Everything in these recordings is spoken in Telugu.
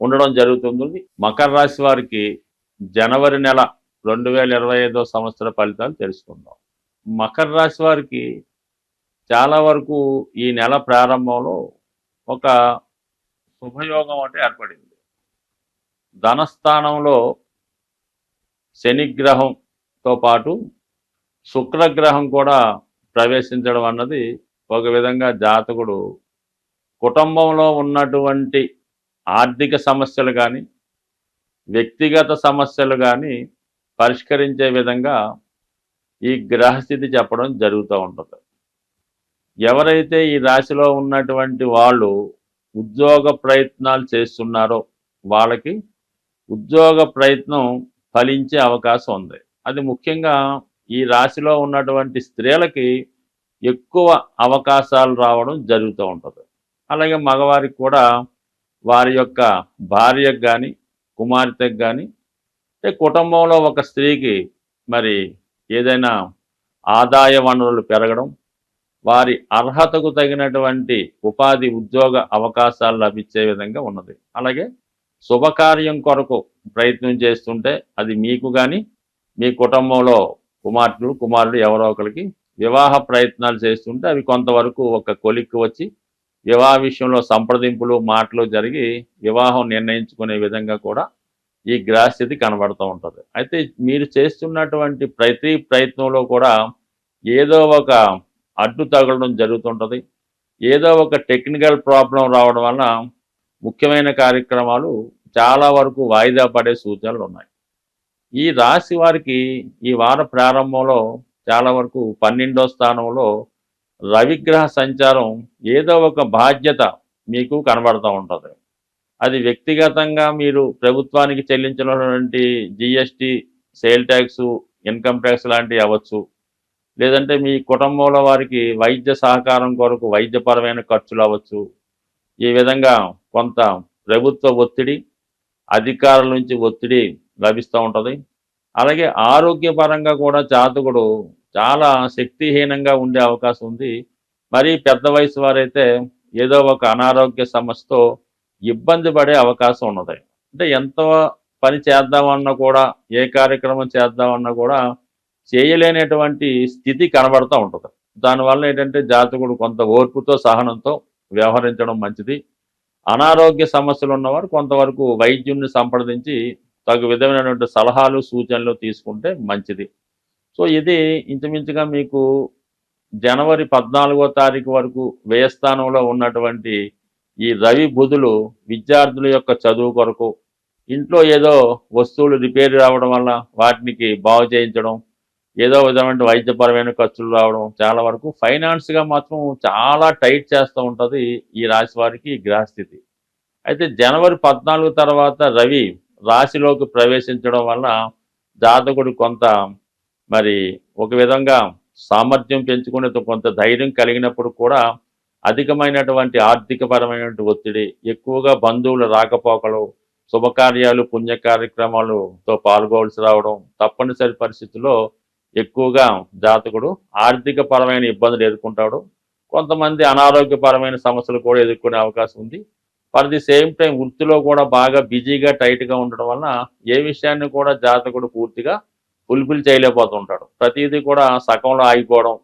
ఉండడం జరుగుతుంది. మకర రాశి వారికి జనవరి నెల రెండు వేల ఇరవై ఐదో సంవత్సర ఫలితాలు తెలుసుకుందాం. మకర రాశి వారికి చాలా వరకు ఈ నెల ప్రారంభంలో ఒక శుభయోగం అంటే ఏర్పడింది. ధనస్థానంలో శనిగ్రహంతో పాటు శుక్రగ్రహం కూడా ప్రవేశించడం అన్నది ఒక విధంగా జాతకుడు కుటుంబంలో ఉన్నటువంటి ఆర్థిక సమస్యలు కానీ వ్యక్తిగత సమస్యలు కానీ పరిష్కరించే విధంగా ఈ గ్రహస్థితి చెప్పడం జరుగుతూ ఉంటుంది. ఎవరైతే ఈ రాశిలో ఉన్నటువంటి వాళ్ళు ఉద్యోగ ప్రయత్నాలు చేస్తున్నారో వాళ్ళకి ఉద్యోగ ప్రయత్నం ఫలించే అవకాశం ఉంది. అది ముఖ్యంగా ఈ రాశిలో ఉన్నటువంటి స్త్రీలకి ఎక్కువ అవకాశాలు రావడం జరుగుతూ ఉంటుంది. అలాగే మగవారికి కూడా వారి యొక్క భార్యకు కానీ కుమార్తెకు కానీ అంటే కుటుంబంలో ఒక స్త్రీకి మరి ఏదైనా ఆదాయ వనరులు పెరగడం వారి అర్హతకు తగినటువంటి ఉపాధి ఉద్యోగ అవకాశాలు లభించే విధంగా ఉన్నది. అలాగే శుభకార్యం కొరకు ప్రయత్నం చేస్తుంటే అది మీకు కానీ మీ కుటుంబంలో కుమార్తెలు కుమారుడు ఎవరో ఒకరికి వివాహ ప్రయత్నాలు చేస్తుంటే అవి కొంతవరకు ఒక కొలిక్కి వచ్చి వివాహ విషయంలో సంప్రదింపులు మాటలు జరిగి వివాహం నిర్ణయించుకునే విధంగా కూడా ఈ గ్రహస్థితి కనబడుతూ ఉంటుంది. అయితే మీరు చేస్తున్నటువంటి ప్రతి ప్రయత్నంలో కూడా ఏదో ఒక అడ్డు తగలడం జరుగుతుంటుంది. ఏదో ఒక టెక్నికల్ ప్రాబ్లం రావడం వలన ముఖ్యమైన కార్యక్రమాలు చాలా వరకు వాయిదా పడే సూచనలు ఉన్నాయి. ఈ రాశి వారికి ఈ వార ప్రారంభంలో చాలా వరకు పన్నెండో స్థానంలో రవిగ్రహ సంచారం ఏదో ఒక బాధ్యత మీకు కనబడుతూ ఉంటుంది. అది వ్యక్తిగతంగా మీరు ప్రభుత్వానికి చెల్లించినటువంటి GST sale tax income tax లాంటివి అవ్వచ్చు. లేదంటే మీ కుటుంబంలో వారికి వైద్య సహకారం కొరకు వైద్యపరమైన ఖర్చులు అవ్వచ్చు. ఈ విధంగా కొంత ప్రభుత్వ ఒత్తిడి అధికారుల నుంచి ఒత్తిడి లభిస్తూ ఉంటుంది. అలాగే ఆరోగ్యపరంగా కూడా జాతకుడు చాలా శక్తిహీనంగా ఉండే అవకాశం ఉంది. మరీ పెద్ద వయసు వారైతే ఏదో ఒక అనారోగ్య సమస్యతో ఇబ్బంది పడే అవకాశం ఉన్నది. అంటే ఎంత పని చేద్దామన్నా కూడా ఏ కార్యక్రమం చేద్దామన్నా కూడా చేయలేనటువంటి స్థితి కనబడుతూ ఉంటుంది. దానివల్ల ఏంటంటే జాతకుడు కొంత ఓర్పుతో సహనంతో వ్యవహరించడం మంచిది. అనారోగ్య సమస్యలు ఉన్నవారు కొంతవరకు వైద్యుడిని సంప్రదించి తగు విధమైనటువంటి సలహాలు సూచనలు తీసుకుంటే మంచిది. సో ఇది ఇంచుమించుగా మీకు జనవరి పద్నాలుగో తారీఖు వరకు వ్యయస్థానంలో ఉన్నటువంటి ఈ రవి బుధులు విద్యార్థుల యొక్క చదువు కొరకు ఇంట్లో ఏదో వస్తువులు రిపేర్ రావడం వల్ల వాటికి బాగు చేయించడం ఏదో విధమైన వైద్యపరమైన ఖర్చులు రావడం చాలా వరకు ఫైనాన్స్గా మాత్రం చాలా టైట్ చేస్తూ ఉంటుంది ఈ రాశి వారికి గ్రహస్థితి. అయితే జనవరి పద్నాలుగు తర్వాత రవి రాశిలోకి ప్రవేశించడం వల్ల జాతకుడు కొంత మరి ఒక విధంగా సామర్థ్యం పెంచుకునే కొంత ధైర్యం కలిగినప్పుడు కూడా అధికమైనటువంటి ఆర్థికపరమైనటువంటి ఒత్తిడి ఎక్కువగా బంధువులు రాకపోకలు శుభకార్యాలు పుణ్య కార్యక్రమాలతో పాల్గొవలసి రావడం తప్పనిసరి పరిస్థితుల్లో ఎక్కువగా జాతకుడు ఆర్థిక పరమైన ఇబ్బందులు ఎదుర్కొంటాడు. కొంతమంది అనారోగ్యపరమైన సమస్యలు కూడా ఎదుర్కొనే అవకాశం ఉంది. ఫర్ ది సేమ్ టైం వృత్తిలో కూడా బాగా బిజీగా టైట్గా ఉండడం వలన ఏ విషయాన్ని కూడా జాతకుడు పూర్తిగా ఫుల్ఫిల్ చేయలేకపోతుంటాడు. ప్రతిదీ కూడా సగంలో ఆగిపోవడం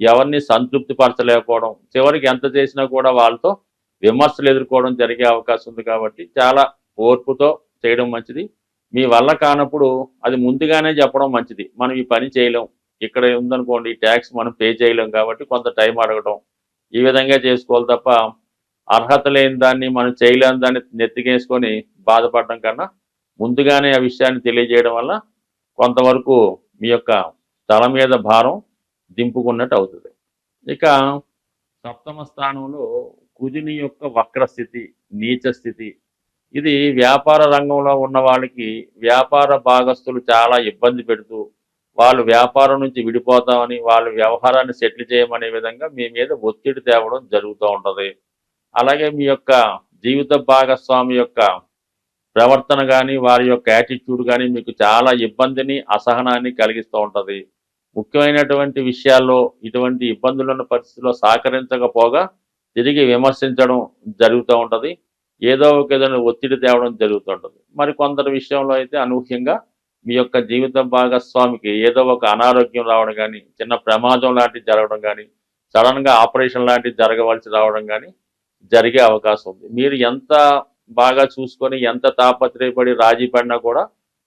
ఎవరిని సంతృప్తిపరచలేకపోవడం చివరికి ఎంత చేసినా కూడా వాళ్ళతో విమర్శలు ఎదుర్కోవడం జరిగే అవకాశం ఉంది కాబట్టి చాలా ఓర్పుతో చేయడం మంచిది. మీ వల్ల కానప్పుడు అది ముందుగానే చెప్పడం మంచిది. మనం ఈ పని చేయలేం. ఇక్కడ ఉందనుకోండి ఈ ట్యాక్స్ మనం పే చేయలేం కాబట్టి కొంత టైం అడగడం ఈ విధంగా చేసుకోవాలి తప్ప అర్హత లేని దాన్ని మనం చేయలేని దాన్ని నెత్తికేసుకొని బాధపడడం కన్నా ముందుగానే ఆ విషయాన్ని తెలియజేయడం వల్ల కొంతవరకు మీ యొక్క తల మీద భారం దింపుకున్నట్టు అవుతుంది. ఇక సప్తమ స్థానంలో కుజుని యొక్క వక్ర స్థితి నీచ స్థితి. ఇది వ్యాపార రంగంలో ఉన్న వాళ్ళకి వ్యాపార భాగస్తులు చాలా ఇబ్బంది పెడుతూ వాళ్ళు వ్యాపారం నుంచి విడిపోతామని వాళ్ళ వ్యవహారాన్ని సెటిల్ చేయమనే విధంగా మీ మీద ఒత్తిడి తేవడం జరుగుతూ ఉంటుంది. అలాగే మీ యొక్క జీవిత భాగస్వామి యొక్క ప్రవర్తన కానీ వారి యొక్క యాటిట్యూడ్ కానీ మీకు చాలా ఇబ్బందిని అసహనాన్ని కలిగిస్తూ ఉంటుంది. ముఖ్యమైనటువంటి విషయాల్లో ఇటువంటి ఇబ్బందులున్న పరిస్థితుల్లో సహకరించకపోగా తిరిగి విమర్శించడం జరుగుతూ ఉంటుంది. ఏదో ఒక ఏదైనా ఒత్తిడి తేవడం జరుగుతుంటుంది మరి కొందరి విషయంలో అయితే అనూహ్యంగా మీ యొక్క జీవిత భాగస్వామికి ఏదో ఒక అనారోగ్యం రావడం కానీ చిన్న ప్రమాదం లాంటివి జరగడం కానీ సడన్గా ఆపరేషన్ లాంటివి జరగవలసి రావడం కానీ జరిగే అవకాశం ఉంది. మీరు ఎంత బాగా చూసుకొని ఎంత తాపత్రయపడి రాజీ పడినా కూడా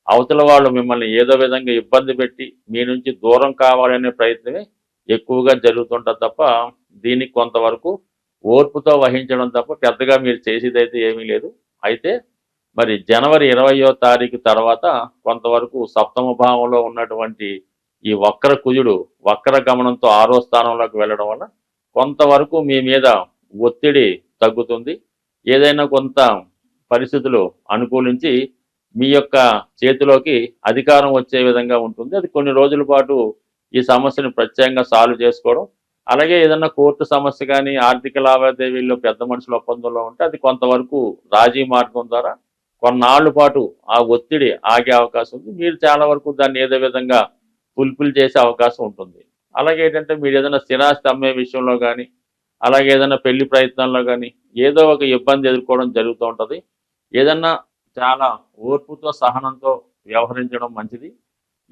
అవతల వాళ్ళు మిమ్మల్ని ఏదో విధంగా ఇబ్బంది పెట్టి మీ నుంచి దూరం కావాలనే ప్రయత్నమే ఎక్కువగా జరుగుతుంటుంది తప్ప దీనికి కొంతవరకు ఓర్పుతో వహించడం తప్ప పెద్దగా మీరు చేసేదైతే ఏమీ లేదు. అయితే మరి జనవరి ఇరవయో తారీఖు తర్వాత కొంతవరకు సప్తమ భావంలో ఉన్నటువంటి ఈ వక్ర కుజుడు వక్ర గమనంతో ఆరో స్థానంలోకి వెళ్ళడం వల్ల కొంతవరకు మీ మీద ఒత్తిడి తగ్గుతుంది. ఏదైనా కొంత పరిస్థితులు అనుకూలించి మీ యొక్క చేతిలోకి అధికారం వచ్చే విధంగా ఉంటుంది. అది కొన్ని రోజుల పాటు ఈ సమస్యను ప్రత్యేకంగా సాల్వ్ చేసుకోవడం. అలాగే ఏదన్నా కోర్టు సమస్య కానీ ఆర్థిక లావాదేవీల్లో పెద్ద మనుషుల ఒప్పందంలో ఉంటే అది కొంతవరకు రాజీ మార్గం ద్వారా కొన్నాళ్ళ పాటు ఆ ఒత్తిడి ఆగే అవకాశం ఉంది. మీరు చాలా వరకు దాన్ని ఏదో విధంగా ఫుల్ఫిల్ చేసే అవకాశం ఉంటుంది. అలాగే ఏంటంటే మీరు ఏదైనా స్థిరాస్తి అమ్మే విషయంలో కానీ అలాగే ఏదైనా పెళ్ళి ప్రయత్నంలో కానీ ఏదో ఒక ఇబ్బంది ఎదుర్కోవడం జరుగుతూ ఉంటుంది. ఏదన్నా చాలా ఓర్పుతో సహనంతో వ్యవహరించడం మంచిది.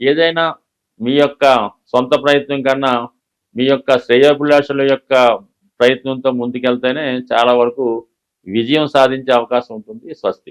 ఏదైనా మీ యొక్క సొంత ప్రయత్నం కన్నా మీ యొక్క శ్రేయోభిలాషుల యొక్క ప్రయత్నంతో ముందుకెళ్తేనే చాలా వరకు విజయం సాధించే అవకాశం ఉంటుంది స్వస్తి.